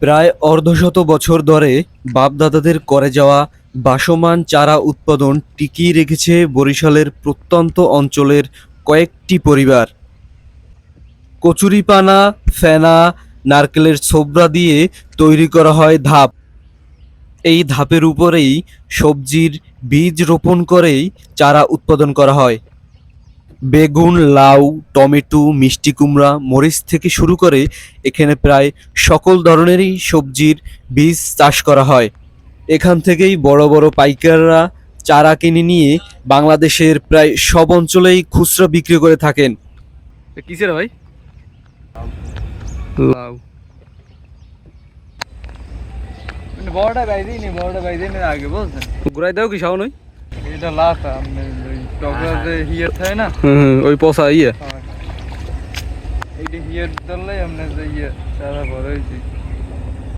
প্রায় অর্ধশত বছর ধরে বাপদাদাদের করে যাওয়া বাসমান চারা উৎপাদন টিকিয়ে রেখেছে বরিশালের প্রত্যন্ত অঞ্চলের কয়েকটি পরিবার। কচুরিপানা, ফেনা, নারকেলের ছোবড়া দিয়ে তৈরি করা হয় ধাপ। এই ধাপের উপরেই সবজির বীজ রোপণ করেই চারা উৎপাদন করা হয়। বেগুন লাউ টমেটো মিষ্টি কুমড়া মরিচ থেকে শুরু করে এখানে প্রায় সকল ধরনেরই সবজির বীজ চাষ করা হয়। এখান থেকেই বড় বড় পাইকাররা চারা কিনে নিয়ে বাংলাদেশের প্রায় সব অঞ্চলেই খুচরা বিক্রি করে থাকেন। কিসের ভাই? লাউ। মানে বড়টা বাইরে নি বড়টা বাইরে আগে বুঝছেন? ঘুরাই দাও কি সাও নই এটা লাস্ট ওই থাকে না? ওই পচা ইয়ে। এইটা হিয়ার ধরলে আমরা যে ইয়ে সারা বড় হয়েছে